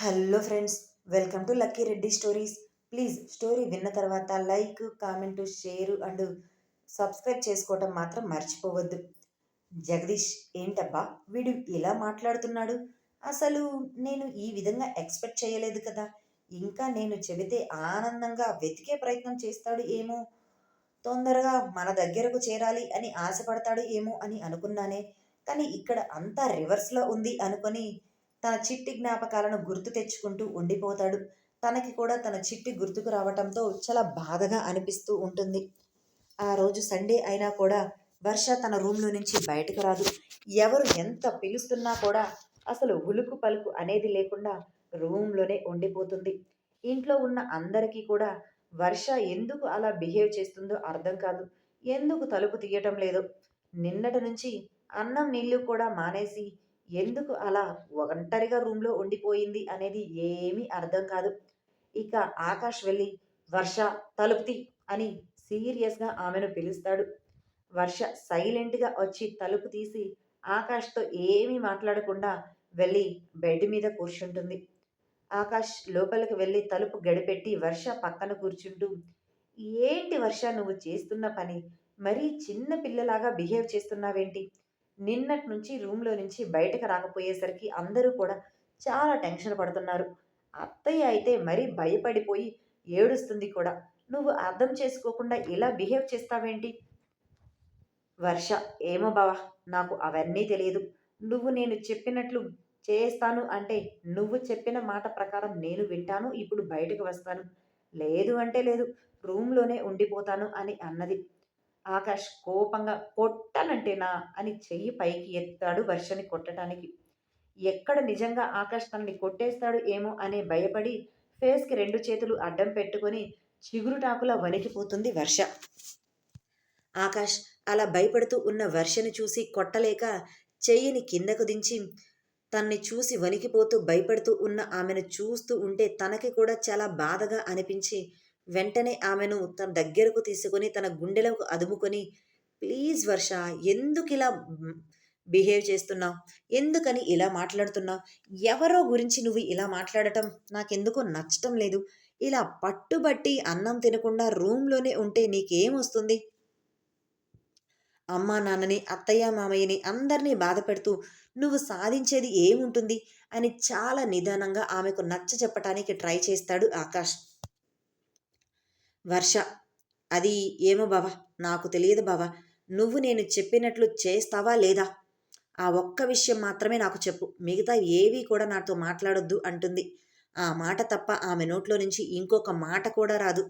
Hello friends welcome to Lucky Reddy stories. Please story విన్న తర్వాత like comment share and subscribe చేసుకోవటం మాత్రం మర్చిపోవద్దు. జగదీష్ ఏంటబ్బా వీడు ఇలా మాట్లాడుతున్నాడు? అసలు నేను ఈ విధంగా ఎక్స్పెక్ట్ చేయలేదు కదా. ఇంకా నేను చెబితే ఆనందంగా వెతికే ప్రయత్నం చేస్తాడు ఏమో? తొందరగా మన దగ్గరకు చేరాలి అని ఆశపడతాడు ఏమో అని అనుకున్నానే. కానీ ఇక్కడ అంతా రివర్స్లో ఉంది అనుకొని తన చిట్టి జ్ఞాపకాలను గుర్తు తెచ్చుకుంటూ ఉండిపోతాడు. తనకి కూడా తన చిట్టి గుర్తుకు రావటంతో చాలా బాధగా అనిపిస్తూ ఉంటుంది. ఆ రోజు సండే అయినా కూడా వర్ష తన రూమ్లో నుంచి బయటకు రాదు. ఎవరు ఎంత పిలుస్తున్నా కూడా అసలు ఉలుకు పలుకు అనేది లేకుండా రూమ్లోనే ఉండిపోతుంది. ఇంట్లో ఉన్న అందరికీ కూడా వర్ష ఎందుకు అలా బిహేవ్ చేస్తుందో అర్థం కాదు. ఎందుకు తలుపు తీయటం లేదో. నిన్నటి నుంచి అన్నం నీళ్ళు కూడా మానేసి ఎందుకు అలా ఒంటరిగా రూమ్లో ఉండిపోయింది అనేది ఏమీ అర్థం కాదు. ఇక ఆకాష్ వెళ్ళి వర్ష తలుపుతి అని సీరియస్గా ఆమెను పిలుస్తాడు. వర్ష సైలెంట్గా వచ్చి తలుపు తీసి ఆకాష్తో ఏమీ మాట్లాడకుండా వెళ్ళి బెడ్ మీద కూర్చుంటుంది. ఆకాష్ లోపలికి వెళ్ళి తలుపు గడిపెట్టి వర్ష పక్కన కూర్చుంటూ ఏంటి వర్ష నువ్వు చేస్తున్న పని? మరీ చిన్న పిల్లలాగా బిహేవ్ చేస్తున్నావేంటి? నిన్నటి నుంచి రూమ్లో నుంచి బయటకు రాకపోయేసరికి అందరూ కూడా చాలా టెన్షన్ పడుతున్నారు. అత్తయ్య అయితే మరీ భయపడిపోయి ఏడుస్తుంది కూడా. నువ్వు అర్థం చేసుకోకుండా ఇలా బిహేవ్ చేస్తావేంటి? వర్ష ఏమో బావా నాకు అవన్నీ తెలియదు. నువ్వు నేను చెప్పినట్లు చేస్తాను అంటే నువ్వు చెప్పిన మాట ప్రకారం నేను వింటాను ఇప్పుడు బయటకు వస్తాను. లేదు అంటే లేదు రూమ్లోనే ఉండిపోతాను అని అన్నది. ఆకాష్ కోపంగా కొట్టాలంటేనా అని చెయ్యి పైకి ఎత్తాడు వర్షని కొట్టడానికి ఎక్కడ నిజంగా ఆకాష్ తనని కొట్టేస్తాడు ఏమో అనే భయపడి ఫేస్కి రెండు చేతులు అడ్డం పెట్టుకొని చిగురుటాకులా వణికిపోతుంది వర్ష. ఆకాష్ అలా భయపడుతూ ఉన్న వర్షను చూసి కొట్టలేక చెయ్యిని కిందకు దించి తన్ని చూసి వణికిపోతూ భయపడుతూ ఉన్న ఆమెను చూస్తూ ఉంటే తనకి కూడా చాలా బాధగా అనిపించి వెంటనే ఆమెను తన దగ్గరకు తీసుకొని తన గుండెలకు అదుముకొని ప్లీజ్ వర్ష ఎందుకు ఇలా బిహేవ్ చేస్తున్నావు? ఎందుకని ఇలా మాట్లాడుతున్నావు? ఎవరో గురించి నువ్వు ఇలా మాట్లాడటం? నాకెందుకో నచ్చటం లేదు. ఇలా పట్టుబట్టి అన్నం తినకుండా రూమ్లోనే ఉంటే నీకేమొస్తుంది? అమ్మా నాన్నని అత్తయ్య మామయ్యని అందరినీ బాధ పెడుతూ నువ్వు సాధించేది ఏముంటుంది? అని చాలా నిదానంగా ఆమెకు నచ్చ చెప్పటానికి ట్రై చేస్తాడు ఆకాష్. వర్ష. అది ఏమో బావా నాకు తెలియదు బావా. నువ్వు నేను చెప్పినట్లు చేస్తావా లేదా? ఆ ఒక్క విషయం మాత్రమే నాకు చెప్పు. మిగతా ఏవీ కూడా నాతో మాట్లాడొద్దు అంటుంది. ఆ మాట తప్ప ఆమె నోట్లో నుంచి ఇంకొక మాట కూడా రాదు.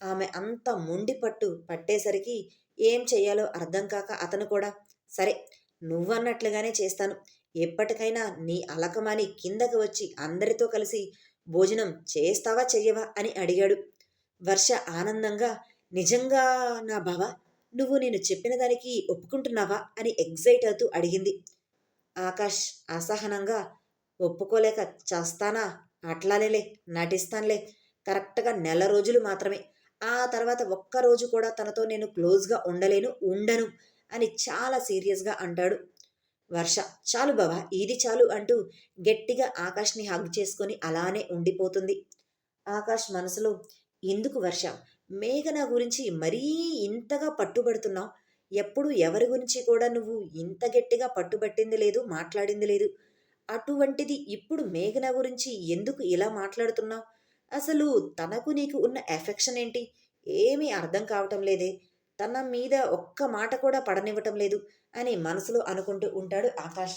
ఆమె అంత మొండి పట్టు పట్టేసరికి ఏం చెయ్యాలో అర్థం కాక అతను కూడా సరే నువ్వన్నట్లుగానే చేస్తాను. ఎప్పటికైనా నీ అలకమాని కిందకి వచ్చి అందరితో కలిసి భోజనం చేస్తావా చెయ్యవా అని అడిగాడు. వర్ష ఆనందంగా నిజంగా నా బావ నువ్వు నేను చెప్పిన దానికి ఒప్పుకుంటున్నావా? అని ఎగ్జైట్ అవుతూ అడిగింది. ఆకాష్ అసహనంగా ఒప్పుకోలేక చేస్తానా? అట్లాలేలే నటిస్తానులే. కరెక్ట్గా నెల రోజులు మాత్రమే. ఆ తర్వాత ఒక్కరోజు కూడా తనతో నేను క్లోజ్గా ఉండలేను ఉండను అని చాలా సీరియస్గా అంటాడు. వర్ష చాలు బావా ఇది చాలు అంటూ గట్టిగా ఆకాష్ని హగ్ చేసుకొని అలానే ఉండిపోతుంది. ఆకాష్ మనసులో ఎందుకు వర్ష? మేఘన గురించి మరీ ఇంతగా పట్టుబడుతున్నావు. ఎప్పుడు ఎవరి గురించి కూడా నువ్వు ఇంత గట్టిగా పట్టుబట్టింది లేదు మాట్లాడింది లేదు. అటువంటిది ఇప్పుడు మేఘన గురించి ఎందుకు ఇలా మాట్లాడుతున్నావు? అసలు తనకు నీకు ఉన్న ఎఫెక్షన్ ఏంటి? ఏమీ అర్థం కావటం లేదే. తన మీద ఒక్క మాట కూడా పడనివ్వటం లేదు అని మనసులో అనుకుంటూ ఉంటాడు ఆకాష్.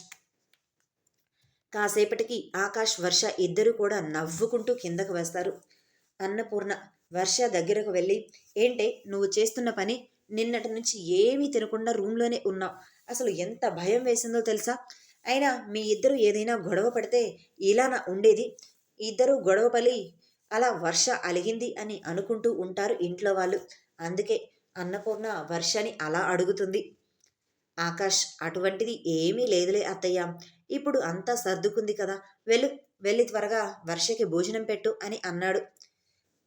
కాసేపటికి ఆకాష్ వర్ష ఇద్దరు కూడా నవ్వుకుంటూ కిందకు వేస్తారు. అన్నపూర్ణ వర్ష దగ్గరకు వెళ్ళి ఏంటే నువ్వు చేస్తున్న పని నిన్నటి నుంచి ఏమీ తినకుండా రూమ్లోనే ఉన్నావు. అసలు ఎంత భయం వేసిందో తెలుసా? అయినా మీ ఇద్దరు ఏదైనా గొడవ పడితే ఇలానా ఉండేది. ఇద్దరు గొడవ పలి అలా వర్ష అలిగింది అని అనుకుంటూ ఉంటారు ఇంట్లో వాళ్ళు. అందుకే అన్నపూర్ణ వర్షని అలా అడుగుతుంది. ఆకాష్ అటువంటిది ఏమీ లేదులే అత్తయ్య. ఇప్పుడు అంతా సర్దుకుంది కదా. వెళ్ళు వెళ్ళి త్వరగా వర్షకి భోజనం పెట్టు అని అన్నాడు.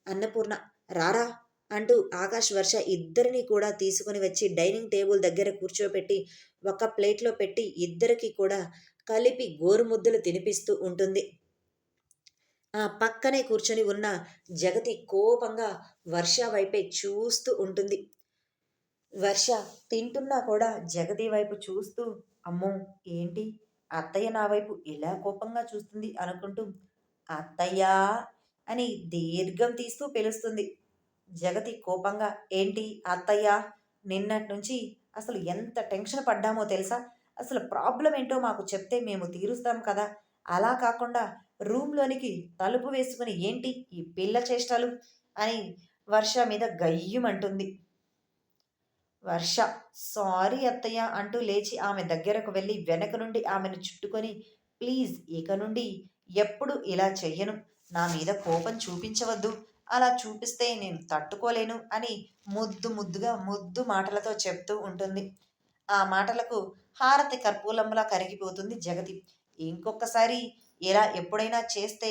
అన్నపూర్ణ రారా అంటూ ఆకాష్ వర్ష ఇద్దరిని కూడా తీసుకుని వచ్చి డైనింగ్ టేబుల్ దగ్గర కూర్చోపెట్టి ఒక ప్లేట్లో పెట్టి ఇద్దరికి కూడా కలిపి గోరుముద్దలు తినిపిస్తూ ఉంటుంది. ఆ పక్కనే కూర్చొని ఉన్న జగతి కోపంగా వర్ష వైపే చూస్తూ ఉంటుంది. వర్ష తింటున్నా కూడా జగతి వైపు చూస్తూ అమ్మో ఏంటి? అత్తయ్య నా వైపు ఇలా కోపంగా చూస్తుంది అనుకుంటూ అత్తయ్యా అని దీర్ఘం తీస్తూ పిలుస్తుంది. జగతి కోపంగా ఏంటి అత్తయ్య నిన్నటి నుంచి అసలు ఎంత టెన్షన్ పడ్డామో తెలుసా? అసలు ప్రాబ్లం ఏంటో మాకు చెప్తే మేము తీరుస్తాం కదా? అలా కాకుండా రూమ్లోనికి తలుపు వేసుకుని ఏంటి ఈ పిల్ల చేష్టలు అని వర్ష మీద గయ్యమంటుంది. వర్ష సారీ అత్తయ్య అంటూ లేచి ఆమె దగ్గరకు వెళ్ళి వెనక నుండి ఆమెను చుట్టుకొని ప్లీజ్ ఇక నుండి ఎప్పుడు ఇలా చెయ్యను. నా మీద కోపం చూపించవద్దు. అలా చూపిస్తే నేను తట్టుకోలేను అని ముద్దు ముద్దుగా ముద్దు మాటలతో చెప్తూ ఉంటుంది. ఆ మాటలకు హారతి కర్పూలంలా కరిగిపోతుంది జగతి. ఇంకొకసారి ఇలా ఎప్పుడైనా చేస్తే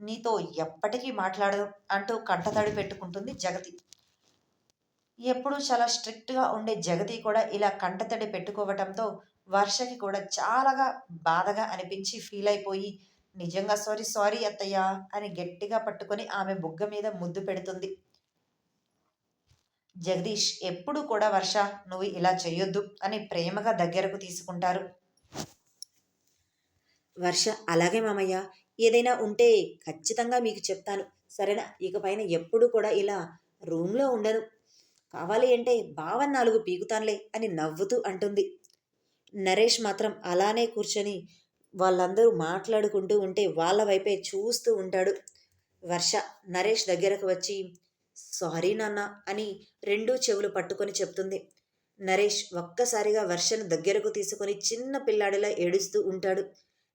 నీతో ఎప్పటికీ మాట్లాడదు అంటూ కంటతడి పెట్టుకుంటుంది జగతి. ఎప్పుడూ చాలా స్ట్రిక్ట్గా ఉండే జగతి కూడా ఇలా కంటతడి పెట్టుకోవటంతో వర్షకి కూడా చాలాగా బాధగా అనిపించి ఫీల్ అయిపోయి నిజంగా సారీ సారీ అత్తయ్య అని గట్టిగా పట్టుకొని ఆమె బుగ్గ మీద ముద్దు పెడుతుంది. జగదీష్ ఎప్పుడు కూడా వర్ష నువ్వు ఇలా చేయొద్దు అని ప్రేమగా దగ్గరకు తీసుకుంటారు. వర్ష అలాగే మామయ్య ఏదైనా ఉంటే ఖచ్చితంగా మీకు చెప్తాను. సరేనా? ఇకపైన ఎప్పుడు కూడా ఇలా రూమ్లో ఉండను. కావాలి అంటే బావన్ నాలుగు పీకుతానులే అని నవ్వుతూ అంటుంది. నరేష్ మాత్రం అలానే కూర్చొని వాళ్ళందరూ మాట్లాడుకుంటూ ఉంటే వాళ్ళ వైపే చూస్తూ ఉంటాడు. వర్ష నరేష్ దగ్గరకు వచ్చి సారీ నాన్న అని రెండూ చెవులు పట్టుకొని చెప్తుంది. నరేష్ ఒక్కసారిగా వర్షను దగ్గరకు తీసుకొని చిన్న పిల్లాడిలా ఏడుస్తూ ఉంటాడు.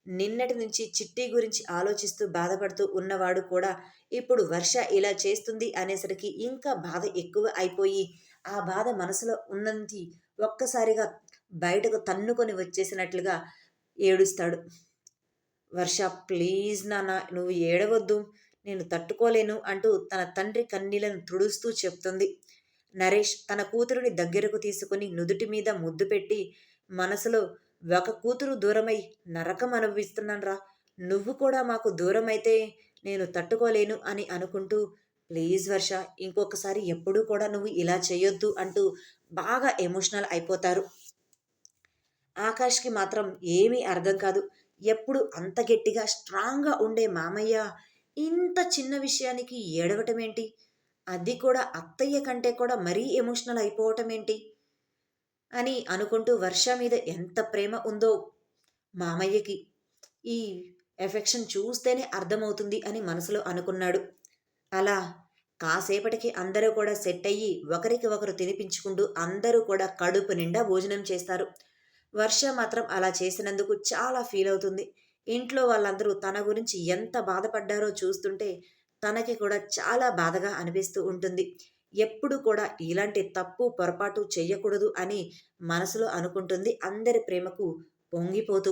నిన్నటి నుంచి చిట్టి గురించి ఆలోచిస్తూ బాధపడుతూ ఉన్నవాడు కూడా ఇప్పుడు వర్ష ఇలా చేస్తుంది అనేసరికి ఇంకా బాధ ఎక్కువ అయిపోయి ఆ బాధ మనసులో ఉన్నంతి ఒక్కసారిగా బయటకు తన్నుకొని వచ్చేసినట్లుగా ఏడుస్తాడు. వర్ష ప్లీజ్ నాన్న నువ్వు ఏడవద్దు నేను తట్టుకోలేను అంటూ తన తండ్రి కన్నీళ్ళను తుడుస్తూ చెప్తుంది. నరేష్ తన కూతురుని దగ్గరకు తీసుకుని నుదుటి మీద ముద్దు పెట్టి మనసులో ఒక కూతురు దూరమై నరకం అనుభవిస్తున్నానరా. నువ్వు కూడా మాకు దూరమైతే నేను తట్టుకోలేను అని అనుకుంటూ ప్లీజ్ వర్ష ఇంకొకసారి ఎప్పుడూ కూడా నువ్వు ఇలా చేయొద్దు అంటూ బాగా ఎమోషనల్ అయిపోతారు. ఆకాష్కి మాత్రం ఏమీ అర్థం కాదు. ఎప్పుడు అంత గట్టిగా స్ట్రాంగ్గా ఉండే మామయ్య ఇంత చిన్న విషయానికి ఏడవటం ఏంటి? అది కూడా అత్తయ్య కంటే కూడా మరీ ఎమోషనల్ అయిపోవటం ఏంటి? అని అనుకుంటూ వర్ష మీద ఎంత ప్రేమ ఉందో మామయ్యకి. ఈ ఎఫెక్షన్ చూస్తేనే అర్థమవుతుంది అని మనసులో అనుకున్నాడు. అలా కాసేపటికి అందరూ కూడా సెట్ అయ్యి ఒకరికి ఒకరు తినిపించుకుంటూ అందరూ కూడా కడుపు నిండా భోజనం చేస్తారు. వర్ష మాత్రం అలా చేసినందుకు చాలా ఫీల్ అవుతుంది. ఇంట్లో వాళ్ళందరూ తన గురించి ఎంత బాధపడ్డారో చూస్తుంటే తనకి కూడా చాలా బాధగా అనిపిస్తూ ఉంటుంది. ఎప్పుడు కూడా ఇలాంటి తప్పు పొరపాటు చేయకూడదు అని మనసులో అనుకుంటుంది. అందరి ప్రేమకు పొంగిపోతూ.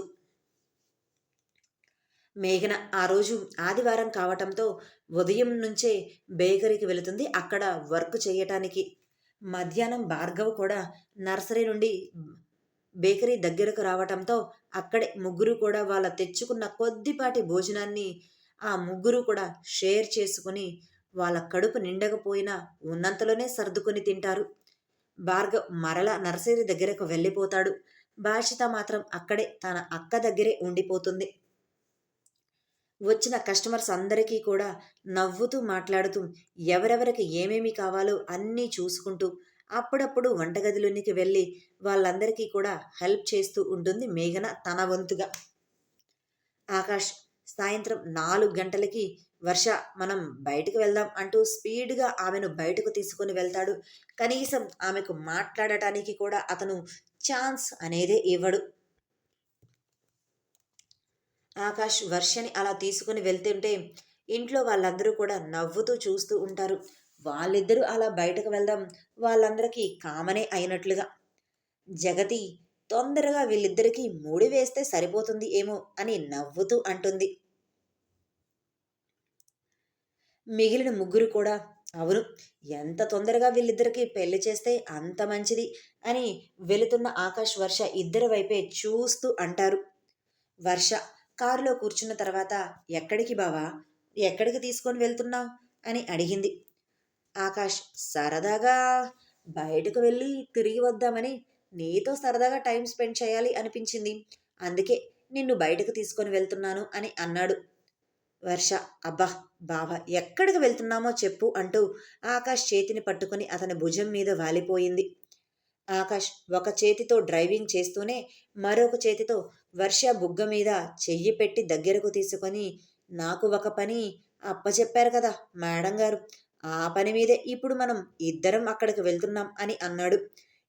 మేఘన ఆ రోజు ఆదివారం కావటంతో ఉదయం నుంచే బేకరీకి వెళుతుంది. అక్కడ వర్క్ చేయటానికి మధ్యాహ్నం భార్గవ్ కూడా నర్సరీ నుండి బేకరీ దగ్గరకు రావటంతో అక్కడే ముగ్గురు కూడా వాళ్ళ తెచ్చుకున్న కొద్దిపాటి భోజనాన్ని ఆ ముగ్గురు కూడా షేర్ చేసుకుని వాళ్ళ కడుపు నిండకపోయినా ఉన్నంతలోనే సర్దుకొని తింటారు. భార్గవ్ మరల నర్సరీ దగ్గరకు వెళ్ళిపోతాడు. భాషిత మాత్రం అక్కడే తన అక్క దగ్గరే ఉండిపోతుంది. వచ్చిన కస్టమర్స్ అందరికీ కూడా నవ్వుతూ మాట్లాడుతూ ఎవరెవరికి ఏమేమి కావాలో అన్నీ చూసుకుంటూ అప్పుడప్పుడు వంటగదిలోనికి వెళ్ళి వాళ్ళందరికీ కూడా హెల్ప్ చేస్తూ ఉంటుంది మేఘన తన వంతుగా. ఆకాష్ సాయంత్రం నాలుగు గంటలకి వర్ష మనం బయటకు వెళ్దాం అంటూ స్పీడ్గా ఆమెను బయటకు తీసుకుని వెళ్తాడు. కనీసం ఆమెకు మాట్లాడటానికి కూడా అతను ఛాన్స్ అనేదే ఇవ్వడు. ఆకాష్ వర్షని అలా తీసుకుని వెళ్తుంటే ఇంట్లో వాళ్ళందరూ కూడా నవ్వుతూ చూస్తూ ఉంటారు. వాళ్ళిద్దరూ అలా బయటకు వెళ్దాం. వాళ్ళందరికీ కామనే అయినట్లుగా. జగతి తొందరగా వీళ్ళిద్దరికీ మూడి వేస్తే సరిపోతుంది ఏమో అని నవ్వుతూ అంటుంది. మిగిలిన ముగ్గురు కూడా అవును ఎంత తొందరగా వీళ్ళిద్దరికీ పెళ్ళి చేస్తే అంత మంచిది అని వెళుతున్న ఆకాష్ వర్ష ఇద్దరి వైపే చూస్తూ అంటారు. వర్ష కారులో కూర్చున్న తర్వాత ఎక్కడికి బావా? ఎక్కడికి తీసుకొని వెళ్తున్నావు? అని అడిగింది. ఆకాష్ సరదాగా బయటకు వెళ్ళి తిరిగి వద్దామని నీతో సరదాగా టైం స్పెండ్ చేయాలి అనిపించింది. అందుకే నిన్ను బయటకు తీసుకొని వెళ్తున్నాను అని అన్నాడు. వర్ష అబ్బా బావా ఎక్కడికి వెళ్తున్నామో చెప్పు అంటూ ఆకాష్ చేతిని పట్టుకుని అతని భుజం మీద వాలిపోయింది. ఆకాష్ ఒక చేతితో డ్రైవింగ్ చేస్తూనే మరొక చేతితో వర్ష బుగ్గ మీద చెయ్యి పెట్టి దగ్గరకు తీసుకొని నాకు ఒక పని అప్పచెప్పారు కదా మేడం గారు ఆ పని మీదే ఇప్పుడు మనం ఇద్దరం అక్కడికి వెళ్తున్నాం అని అన్నాడు.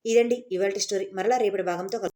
ఇదండి ఇవాళ స్టోరీ. మరలా రేపటి భాగంతో